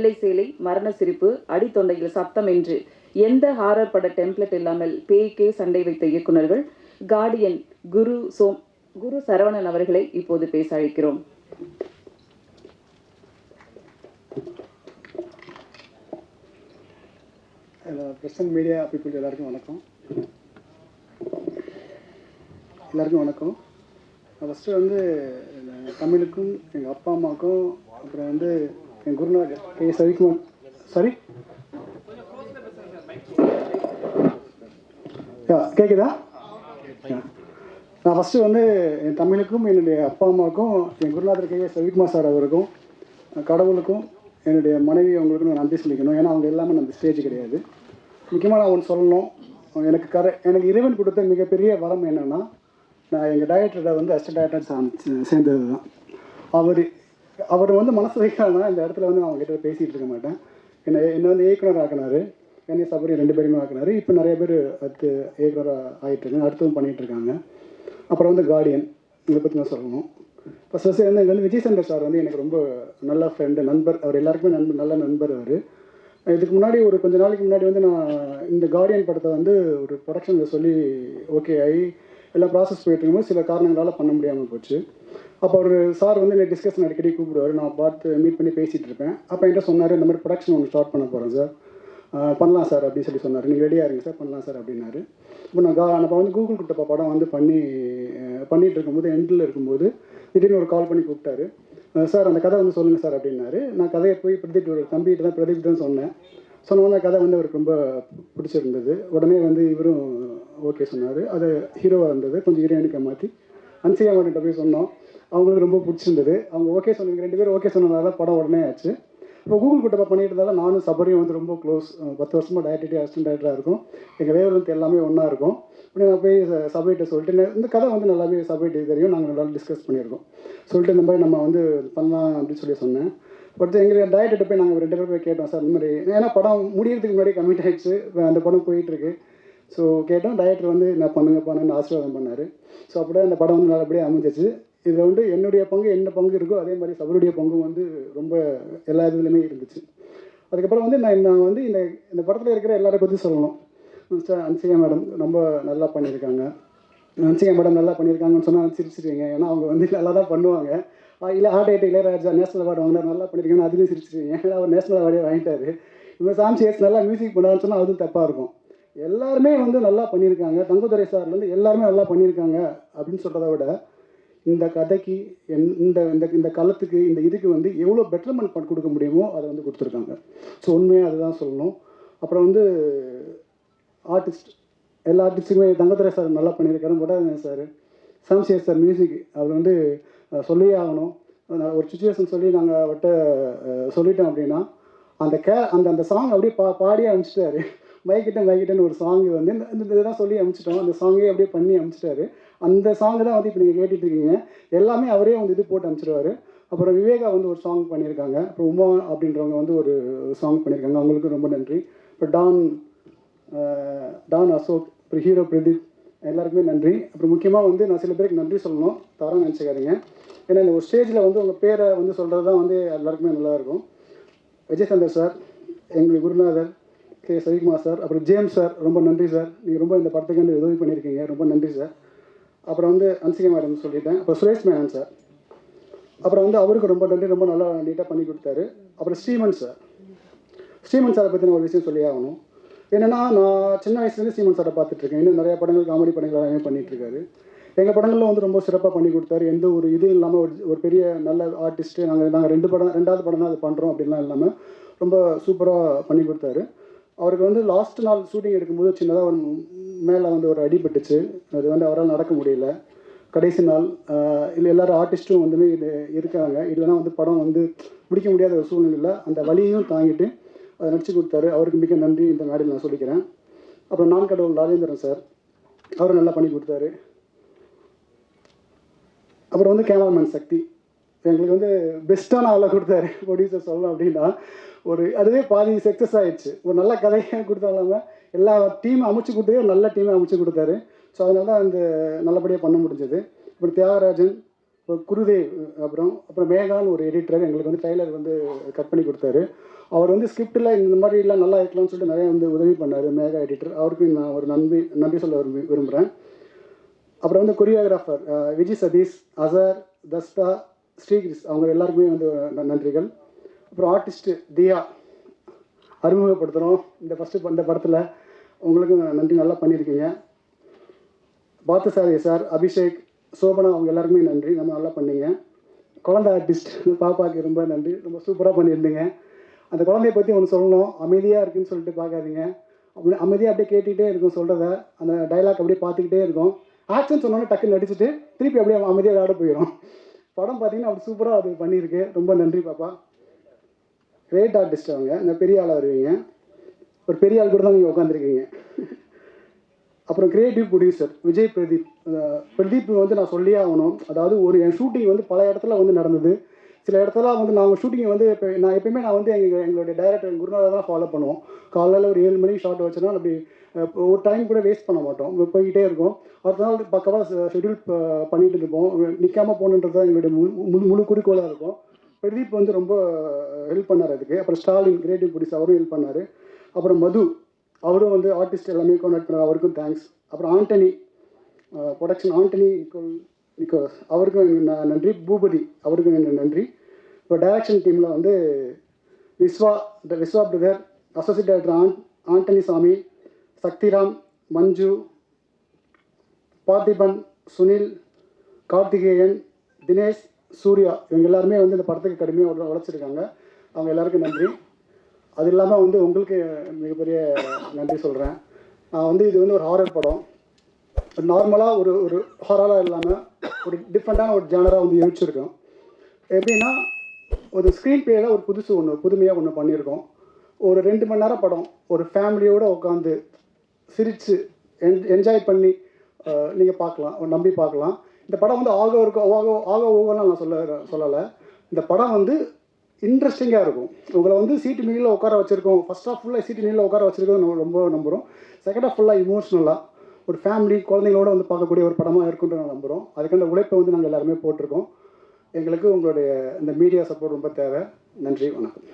வெள்ளை சேலை மரண சிரிப்பு அடித்தொண்டையில் சத்தம் என்று எந்த ஹாரர் பட டெம்ப்ளெட் இல்லாமல் பேய்க்கே சண்டை வைத்த இயக்குனர்கள் கார்டியன் குரு சோம் குரு சரவணன் அவர்களை இப்போது பேச அழைக்கிறோம். பிரசன்ட் மீடியா பீப்புள் எல்லாருக்கும் வணக்கம். எல்லாருக்கும் வணக்கம். ஃபஸ்ட்டு வந்து தமிழுக்கும் எங்கள் அப்பா அம்மாவுக்கும் அப்புறம் வந்து என் குருநாதர் கே சவிக்குமார் சாரி கேட்குதா நான் ஃபஸ்ட்டு வந்து என் தமிழுக்கும் என்னுடைய அப்பா அம்மாவுக்கும் என் குருநாதர் கே சவிக்குமார் சார் அவருக்கும் கடவுளுக்கும் என்னுடைய மனைவி அவங்களுக்கும் நான் நன்றி சொல்லிக்கணும் ஏன்னா அவங்க எல்லாமே நம்ம ஸ்டேஜ் கிடையாது முக்கியமாக நான் ஒன்று சொல்லணும் எனக்கு கர எனக்கு இறைவன் கொடுத்த மிகப்பெரிய வரம் என்னென்னா நான் எங்கள் டயட்டரை வந்து அசிஸ்டன்ட் டைரக்டர் சேர்ந்தது தான் அவர் அவர் வந்து மனசு வைக்கலன்னா இந்த இடத்துல வந்து அவங்க கிட்ட பேசிகிட்டு இருக்க மாட்டேன். என்னை என்னை வந்து இயக்குனர் ஆக்கினார். என்னை சபரி ரெண்டு பேருமே ஆக்கினார். இப்போ நிறைய பேர் அடுத்து இயக்குனராக ஆகிட்டு இருக்காங்க. அடுத்ததும் பண்ணிகிட்டு இருக்காங்க. அப்புறம் வந்து கார்டியன் இதை பற்றி நான் சொல்லணும். ஃபஸ்ட் ஃபஸ்ட்டு வந்து வந்து விஜய் சந்தர் சார் வந்து எனக்கு ரொம்ப நல்ல ஃப்ரெண்டு நண்பர். அவர் எல்லாருக்குமே நண்பர் நல்ல நண்பர் அவர். இதுக்கு முன்னாடி ஒரு கொஞ்ச நாளைக்கு முன்னாடி வந்து நான் இந்த கார்டியன் படத்தை வந்து ஒரு ப்ரொடக்ஷனில் சொல்லி ஓகே ஆகி எல்லாம் ப்ராசஸ் போயிட்டு இருக்கும்போது சில காரணங்களால் பண்ண முடியாமல் போச்சு. அப்போ அவர் சார் வந்து என்னை டிஸ்கஷன் அடிக்கடி கூப்பிடுவார். நான் பார்த்து மீட் பண்ணி பேசிகிட்டு இருப்பேன். அப்போ என்கிட்ட சொன்னார் இந்த மாதிரி ப்ரொடக்ஷன் ஒன்று ஸ்டார்ட் பண்ண போகிறேன் சார் பண்ணலாம் சார் அப்படின்னு சொல்லி சொன்னார். நீங்கள் ரெடியாக இருங்க சார் பண்ணலாம் சார் அப்படின்னாரு. இப்போ நான் கா நம்ம வந்து கூகுள் குட்டப்பா படம் வந்து பண்ணி பண்ணிகிட்டு இருக்கும்போது எண்டில் இருக்கும்போது திடீர்னு ஒரு கால் பண்ணி கூப்பிட்டாரு. சார் அந்த கதை வந்து சொல்லுங்கள் சார் அப்படின்னாரு. நான் கதையை போய் பிரதீப் ஒரு தம்பிகிட்ட தான் பிரதீப் தான் சொன்னேன். சொன்னோன்னே கதை வந்து அவருக்கு ரொம்ப பிடிச்சிருந்தது. உடனே வந்து இவரும் ஓகே சொன்னார். அது ஹீரோவாக இருந்தது. கொஞ்சம் ஹீரோயினுக்கு மாற்றி அன்சியா மாட்டிட்ட போய் சொன்னோம். அவங்களுக்கு ரொம்ப பிடிச்சிருந்தது. அவங்க ஓகே சொன்னீங்க ரெண்டு பேரும் ஓகே சொன்னதால படம் உடனே ஆச்சு. இப்போ கூகுள் குட்டப்பா பண்ணிட்டு இருந்தாலும் நானும் சபரியும் வந்து ரொம்ப க்ளோஸ் பத்து வருஷமாக டேரக்டரி அசிஸ்டன்ட் டேரக்டராக இருக்கும். எங்கள் வேவலத்து எல்லாமே ஒன்றா இருக்கும். இப்படி நான் போய் ச- சொல்லிட்டு இந்த கதை வந்து நல்லாவே சபைகிட்ட தெரியும். நாங்கள் நல்லா டிஸ்கஸ் பண்ணியிருக்கோம். சொல்லிட்டு இந்த மாதிரி நம்ம வந்து பண்ணலாம் அப்படின்னு சொல்லி சொன்னேன். பட் எங்களுக்கு டயர்கிட்ட போய் நாங்கள் ரெண்டு பேரும் போய் கேட்டோம் சார் இந்த மாதிரி ஏன்னா படம் முடியறதுக்கு முன்னாடி கம்மிட் ஆயிடுச்சு. அந்த படம் போயிட்டுருக்கு ஸோ கேட்டோம் டைரக்டர் வந்து நான் பண்ணுங்க பண்ணுன்னு ஆசீர்வாதம் பண்ணார். ஸோ அப்படியே அந்த படம் வந்து நல்லபடியாக அமைஞ்சிச்சு. இதில் வந்து என்னுடைய பங்கு என்ன பங்கு இருக்கோ அதே மாதிரி சபருடைய பங்கும் வந்து ரொம்ப எல்லா இதுலையுமே இருந்துச்சு. அதுக்கப்புறம் வந்து நான் நான் வந்து இந்த இந்த படத்தில் இருக்கிற எல்லாரையும் பற்றி சொல்லணும். மிஸ்டர் அன்சிகா மேடம் ரொம்ப நல்லா பண்ணியிருக்காங்க. அன்சிகா மேடம் நல்லா பண்ணியிருக்காங்கன்னு சொன்னால் சிரிச்சிருவீங்க. ஏன்னா அவங்க வந்து நல்லா தான் பண்ணுவாங்க இல்லை ஆர்ட் ஐட்டு இளையராஜா நேஷனல் அவார்டு வாங்கினா நல்லா பண்ணியிருக்காங்கன்னு அதுலேயும் சிரிச்சிருவீங்க. ஏன்னா அவர் நேஷனல் அவார்டே வாங்கிட்டாரு. இவங்க சாம்சி எஸ் நல்லா மியூசிக் பண்ணான்னு சொன்னால் அதுவும் தப்பாக இருக்கும். எல்லாருமே வந்து நல்லா பண்ணியிருக்காங்க. தங்குதுரை சார்லேருந்து எல்லாருமே நல்லா பண்ணியிருக்காங்க அப்படின்னு சொல்கிறத விட இந்த கதைக்கு என்- இந்த இந்த இந்த களத்துக்கு இந்த இதுக்கு வந்து எவ்வளோ பெட்டர்மெண்ட் பண்ணி கொடுக்க முடியுமோ அதை வந்து கொடுத்துருக்காங்க. ஸோ உண்மையாக அதுதான் சொல்லணும். அப்புறம் வந்து ஆர்டிஸ்ட் எல்லா ஆர்டிஸ்ட்டுமே தங்கத்துறை சார் நல்லா பண்ணியிருக்காரு. முடாதன் சார் சாம்சியர் சார் மியூசிக் அவர் வந்து சொல்லியே ஆகணும். நான் ஒரு சுச்சுவேஷன் சொல்லி நாங்கள் அவர்கிட்ட சொல்லிட்டோம் அப்படின்னா அந்த கே அந்த அந்த சாங் அப்படியே பா பாடியே அனுப்பிச்சிட்டாரு. மைக்கிட்ட மைக்கிட்டன்னு ஒரு சாங் வந்து இந்த இந்த இதெல்லாம் சொல்லி அனுப்பிச்சிட்டோம் அந்த சாங்கே அப்படியே பண்ணி அனுப்பிச்சிட்டாரு அந்த சாங் தான் வந்து இப்போ நீங்கள் கேட்டுட்டு இருக்கீங்க. எல்லாமே அவரே வந்து இது போட்டு அனுப்பிச்சிடுவாரு அப்புறம் விவேகா வந்து ஒரு சாங் பண்ணியிருக்காங்க. அப்புறம் உமா அப்படின்றவங்க வந்து ஒரு சாங் பண்ணியிருக்காங்க. அவங்களுக்கு ரொம்ப நன்றி. இப்போ டான் டான் அசோக் அப்புறம் ஹீரோ பிரதீப் எல்லாருக்குமே நன்றி. அப்புறம் முக்கியமாக வந்து நான் சில பேருக்கு நன்றி சொல்லணும். தவறாக நினச்சிக்காதீங்க. ஏன்னா இந்த ஒரு ஸ்டேஜில் வந்து உங்கள் பேரை வந்து சொல்கிறது தான் வந்து எல்லாருக்குமே நல்லா இருக்கும். விஜய் சந்தர் சார் எங்களுக்கு குருநாதர் கே சவிகுமார் சார் அப்புறம் ஜேம்ஸ் சார் ரொம்ப நன்றி சார். நீங்கள் ரொம்ப இந்த படத்துக்கு வந்து உதவி பண்ணியிருக்கீங்க. ரொம்ப நன்றி சார். அப்புறம் வந்து அன்சிகா மேடம் சொல்லிட்டேன். அப்புறம் சுரேஷ் மேனன் சார். அப்புறம் வந்து அவருக்கு ரொம்ப நன்றி ரொம்ப நல்லா நீட்டாக பண்ணி கொடுத்தாரு. அப்புறம் ஸ்ரீமன் சார். ஸ்ரீமன் சாரை பற்றி நான் ஒரு விஷயம் சொல்லி ஆகணும். என்னென்னா நான் சின்ன வயசுலேருந்து ஸ்ரீமன் சாரை பார்த்துட்ருக்கேன். இன்னும் நிறைய படங்கள் காமெடி படங்கள் எல்லாமே பண்ணிகிட்ருக்காரு எங்கள் படங்களில் வந்து ரொம்ப சிறப்பாக பண்ணி கொடுத்தாரு. எந்த ஒரு இது இல்லாமல் ஒரு ஒரு பெரிய நல்ல ஆர்டிஸ்ட்டு நாங்கள் நாங்கள் ரெண்டு படம் ரெண்டாவது படம் தான் அது பண்ணுறோம் அப்படின்லாம் இல்லாமல் ரொம்ப சூப்பராக பண்ணி கொடுத்தாரு. அவருக்கு வந்து லாஸ்ட் நாள் ஷூட்டிங் எடுக்கும்போது சின்னதாக ஒரு மேலே வந்து ஒரு அடிபட்டுச்சு அது வந்து அவரால் நடக்க முடியல. கடைசி நாள் இல்லை எல்லாரும் ஆர்டிஸ்ட்டும் வந்து இது இருக்காங்க. இல்லைன்னா வந்து படம் வந்து பிடிக்க முடியாத ஒரு சூழ்நிலையில் அந்த வழியையும் தாங்கிட்டு அதை நடிச்சு கொடுத்தாரு. அவருக்கு மிக நன்றி. இந்த மேடையில் நான் சொல்லிக்கிறேன். அப்புறம் நான் கடவுள் ராஜேந்திரன் சார் அவர் நல்லா பண்ணி கொடுத்தாரு. அப்புறம் வந்து கேமராமேன் சக்தி. எங்களுக்கு வந்து பெஸ்ட்டான ஆளை கொடுத்தாரு. ப்ரொடியூசர் சொல்லணும் அப்படின்னா ஒரு அதுவே பாதி சக்ஸஸ் ஆயிடுச்சு. ஒரு நல்ல கதையாக கொடுத்தாலும் எல்லா டீம் அமைச்சு கொடுத்ததே ஒரு நல்ல டீமை அமைச்சு கொடுத்தாரு. ஸோ அதனால தான் அந்த நல்லபடியாக பண்ண முடிஞ்சது. அப்புறம் தியாகராஜன் இப்போ குருதேவ் அப்புறம் அப்புறம் மேகான் ஒரு எடிட்டர் எங்களுக்கு வந்து டெய்லர் வந்து கட் பண்ணி கொடுத்தாரு. அவர் வந்து ஸ்கிரிப்டில் இந்த மாதிரிலாம் நல்லா இருக்கலாம்னு சொல்லிட்டு நிறைய வந்து உதவி பண்ணார் மேகா எடிட்டர் அவருக்கு நான் ஒரு நன்றி நன்றி சொல்ல விரும்பி விரும்புகிறேன் அப்புறம் வந்து கொரியோகிராஃபர் விஜய் சதீஷ் அசர் தஸ்தா ஸ்ரீகிரிஸ் அவங்க எல்லாருக்குமே வந்து ந- நன்றிகள். அப்புறம் ஆர்டிஸ்ட்டு தியா அறிமுகப்படுத்துகிறோம் இந்த ஃபஸ்ட்டு இந்த படத்தில் உங்களுக்கு நன்றி நல்லா பண்ணியிருக்கீங்க. பார்த்தசாரி சார் அபிஷேக் சோபனா அவங்க எல்லாருக்குமே நன்றி. நம்ம நல்லா பண்ணீங்க. குழந்தை ஆர்டிஸ்ட் பாப்பாவுக்கு ரொம்ப நன்றி. ரொம்ப சூப்பராக பண்ணியிருந்தீங்க. அந்த குழந்தைய பற்றி ஒன்று சொல்லணும். அமைதியாக இருக்குன்னு சொல்லிட்டு பார்க்காதீங்க. அப்படி அமைதியாக அப்படியே கேட்டுக்கிட்டே இருக்கும் சொல்கிறத அந்த டைலாக் அப்படியே பார்த்துக்கிட்டே இருக்கும். ஆக்ஷன் சொன்னோன்னே டக்குன்னு நடிச்சுட்டு திருப்பி அப்படியே அமைதியாக விளையாட போயிடும். படம் பார்த்தீங்கன்னா அப்படி சூப்பராக அது பண்ணியிருக்கு. ரொம்ப நன்றி பாப்பா. கிரேட் ஆர்டிஸ்ட் அவங்க. இந்த பெரிய ஆளாக வருவீங்க. ஒரு பெரிய ஆள் கூட தான் நீங்கள் உட்காந்துருக்கீங்க அப்புறம் கிரியேட்டிவ் ப்ரொடியூசர் விஜய் பிரதீப் பிரதீப் வந்து நான் சொல்லியே ஆகணும். அதாவது ஒரு என் ஷூட்டிங் வந்து பல இடத்துல வந்து நடந்தது. சில இடத்துல வந்து நாங்கள் ஷூட்டிங் வந்து இப்போ நான் எப்பயுமே நான் வந்து எங்கள் எங்களுடைய டைரக்டர் குருநாதர் தான் ஃபாலோ பண்ணுவோம். காலையில் ஒரு ஏழு மணிக்கு ஷார்ட் வச்சுனா அப்படி ஒரு டைம் கூட வேஸ்ட் பண்ண மாட்டோம். போய்கிட்டே இருக்கும். அடுத்த நாள் பக்கமாக ஷெட்யூல் பண்ணிகிட்டு இருப்போம். நிற்காம போகணுன்றது தான் எங்களுடைய முழு முழு முழு குறிக்கோளாக இருக்கும். பிரதீப் வந்து ரொம்ப ஹெல்ப் பண்ணார் அதுக்கு. அப்புறம் ஸ்டாலின் கிரியேட்டிவ் புடிஸ் அவரும் ஹெல்ப் பண்ணார். அப்புறம் மது அவரும் வந்து ஆர்டிஸ்ட் எல்லாமே கான்டாக்ட் பண்ணார். அவருக்கும் தேங்க்ஸ் அப்புறம் ஆண்டனி ப்ரொடக்ஷன் ஆண்டனி நிக்கோஸ் அவருக்கும் ந- நன்றி. பூபதி அவருக்கும் எனக்கு நன்றி. இப்போ டைரக்ஷன் டீமில் வந்து Viswa Viswa brother associate director on Antony சாமி சக்திராம் மஞ்சு பார்த்திபன் சுனில் கார்த்திகேயன் தினேஷ் சூர்யா இவங்க எல்லாருமே வந்து இந்த படத்துக்கு கடுமையாக உழைச்சிருக்காங்க. அவங்க எல்லாருக்கும் நன்றி. அது இல்லாமல் வந்து உங்களுக்கு மிகப்பெரிய நன்றி சொல்கிறேன் நான் வந்து இது வந்து ஒரு ஹாரர் படம். நார்மலாக ஒரு ஒரு ஹாரராக இல்லாமல் ஒரு டிஃப்ரெண்ட்டான ஒரு ஜேனராக வந்து யோசிச்சிருக்கோம். எப்படின்னா ஒரு ஸ்க்ரீன் பிளேல ஒரு புதுசு ஒன்று புதுமையாக ஒன்று பண்ணியிருக்கோம். ஒரு ரெண்டு மணி நேரம் படம் ஒரு ஃபேமிலியோடு உட்காந்து சிரித்து என் என்ஜாய் பண்ணி நீங்கள் பார்க்கலாம் நம்பி பார்க்கலாம். இந்த படம் வந்து ஆக இருக்கும் ஆக ஆக ஓவெல்லாம் நான் சொல்ல சொல்லலை. இந்த படம் வந்து இன்ட்ரெஸ்டிங்காக இருக்கும். உங்களை வந்து சீட்டு மீனில் உட்கார வச்சுருக்கோம் ஃபஸ்ட் ஆஃப் ஃபுல்லாக சீட்டு மீனில் உட்கார வச்சுருக்கோம் நம்ம ரொம்ப நம்புகிறோம் செகண்ட் ஆஃப் ஃபுல்லாக இமோஷ்னலாக ஒரு ஃபேமிலி குழந்தைங்களோட வந்து பார்க்கக்கூடிய ஒரு படமாக இருக்குன்ற நான் நம்புகிறோம் அதுக்கான உழைப்பை வந்து நாங்கள் எல்லாருமே போட்டிருக்கோம். எங்களுக்கு உங்களுடைய இந்த மீடியா சப்போர்ட் ரொம்ப தேவை. நன்றி வணக்கம்.